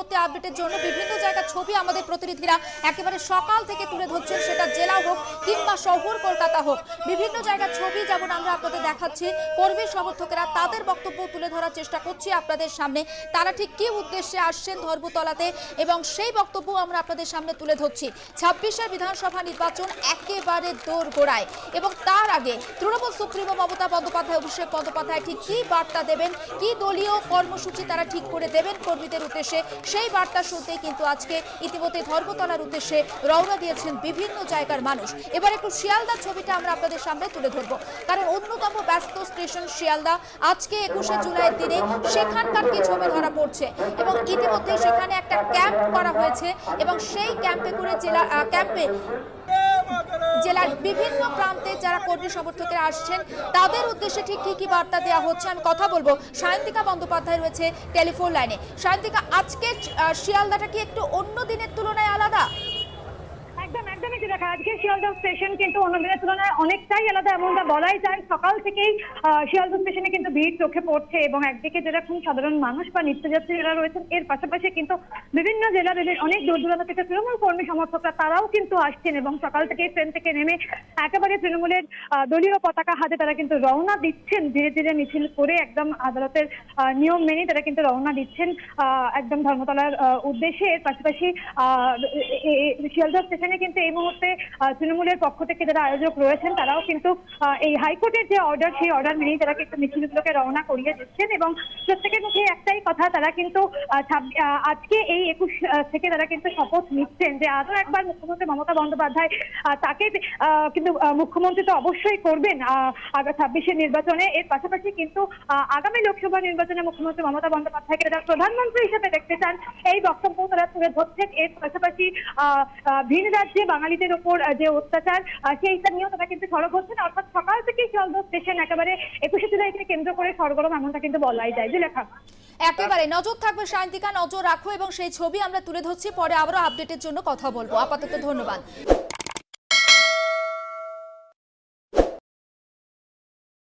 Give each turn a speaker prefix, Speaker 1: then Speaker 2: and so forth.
Speaker 1: পরবর্তী আপডেটের জন্য বিভিন্ন জায়গার ছবি আমাদের প্রতিনিধিরা একেবারে সকাল থেকে তুলে ধরছেন। সেটা জেলা হোক কিংবা শহর, কলকাতা হোক। বিভিন্ন জায়গার ছবি যেমন আমরা আপনাদের দেখাচ্ছি, কর্মী সমর্থকেরা তাদের বক্তব্য তুলে ধরার চেষ্টা করছি আপনাদের সামনে। তারা ঠিক কি উদ্দেশ্যে আসছেন ধর্মতলাতে এবং সেই বক্তব্য আমরা আপনাদের সামনে তুলে ধরছি। ছাব্বিশের বিধানসভা নির্বাচন একেবারে দৌড় গোড়ায় এবং তার আগে তৃণমূল সুপ্রিমো মমতা বন্দ্যোপাধ্যায়, অভিষেক বন্দ্যোপাধ্যায় ঠিক কি বার্তা দেবেন, কি দলীয় কর্মসূচি তারা ঠিক করে দেবেন কর্মীদের উদ্দেশ্যে? সেই বার্তা শুনতেই কিন্তু আজকে ইতিমধ্যে ধর্মতলার উদ্দেশ্যে রওনা দিয়েছেন বিভিন্ন জায়গার মানুষ। এবার একটু শিয়ালদার ছবিটা আমরা আপনাদের সামনে তুলে ধরবো। কারণ অন্যতম ব্যস্ত স্টেশন শিয়ালদা। আজকে একুশে জুলাইয়ের দিনে সেখানকার কি ছবি ধরা পড়ছে? এবং ইতিমধ্যে সেখানে একটা ক্যাম্প করা হয়েছে এবং সেই ক্যাম্পে করে জেলা ক্যাম্পে জেলার বিভিন্ন প্রান্তে যারা কর্মী সমর্থকেরা আসছেন, তাদের উদ্দেশ্যে ঠিক কি কি বার্তা দেওয়া হচ্ছে? আমি কথা বলব। সায়ন্তিকা বন্দ্যোপাধ্যায় রয়েছে টেলিফোন লাইনে। সায়ন্তিকা, আজকে শিয়ালদাটা কি একটু অন্য দিনের তুলনায় আলাদা?
Speaker 2: একদম একদমই দেখা, আজকে শিয়ালদহ স্টেশন কিন্তু অন্য তুলনায় অনেকটাই আলাদা এমনটা বলাই যায়। সকাল থেকেই শিয়ালদহ স্টেশনে কিন্তু ভিড় চোখে পড়ছে এবং একদিকে যেরকম সাধারণ মানুষ বা নিত্যযাত্রী যারা রয়েছেন, এর পাশাপাশি কিন্তু বিভিন্ন জেলা জেলার অনেক দূর দূরান্ত থেকে তৃণমূল কর্মী সমর্থকরা তারাও কিন্তু আসছেন এবং সকাল থেকে ট্রেন থেকে নেমে একেবারে তৃণমূলের দলীয় পতাকা হাতে তারা কিন্তু রওনা দিচ্ছেন। ধীরে ধীরে মিছিল করে একদম আদালতের নিয়ম মেনে তারা কিন্তু রওনা দিচ্ছেন একদম ধর্মতলার উদ্দেশ্যে। এর পাশাপাশি শিয়ালদহ স্টেশনে কিন্তু এই মুহূর্তে তৃণমূলের পক্ষ থেকে যারা আয়োজক রয়েছেন, তারাও কিন্তু এই হাইকোর্টের যে অর্ডার সেই অর্ডার মেনেই তারা কিন্তু মিছিলগুলোকে রওনা করিয়ে দিচ্ছেন এবং প্রত্যেকের মুখে কথা, তারা কিন্তু আজকে এই একুশ থেকে তারা কিন্তু শপথ নিচ্ছেন যে আরও একবার মুখ্যমন্ত্রী মমতা বন্দ্যোপাধ্যায় তাকে কিন্তু মুখ্যমন্ত্রী তো অবশ্যই করবেন ছাব্বিশের নির্বাচনে। এর পাশাপাশি কিন্তু আগামী লোকসভা নির্বাচনে মুখ্যমন্ত্রী মমতা বন্দ্যোপাধ্যায়কে তারা প্রধানমন্ত্রী হিসেবে দেখতে চান, এই বক্তব্য তারা তুলে ধরছেন। এর পাশাপাশি ভিন রাজ্যে বাঙালিদের ওপর যে অত্যাচার সেইটা নিয়েও তারা কিন্তু সরব হচ্ছেন। অর্থাৎ সকাল থেকেই শিয়ালদহ স্টেশন একেবারে একুশে জুলাইকে কেন্দ্র করে সরগরম, এমনটা কিন্তু বলাই যায়। যে লেখা।
Speaker 1: একেবারে নজর থাকবে সায়ন্তিকা, নজর রাখো এবং সেই ছবি আমরা তুলে ধরছি। পরে আবারও আপডেটের জন্য কথা বলব। আপাতত ধন্যবাদ।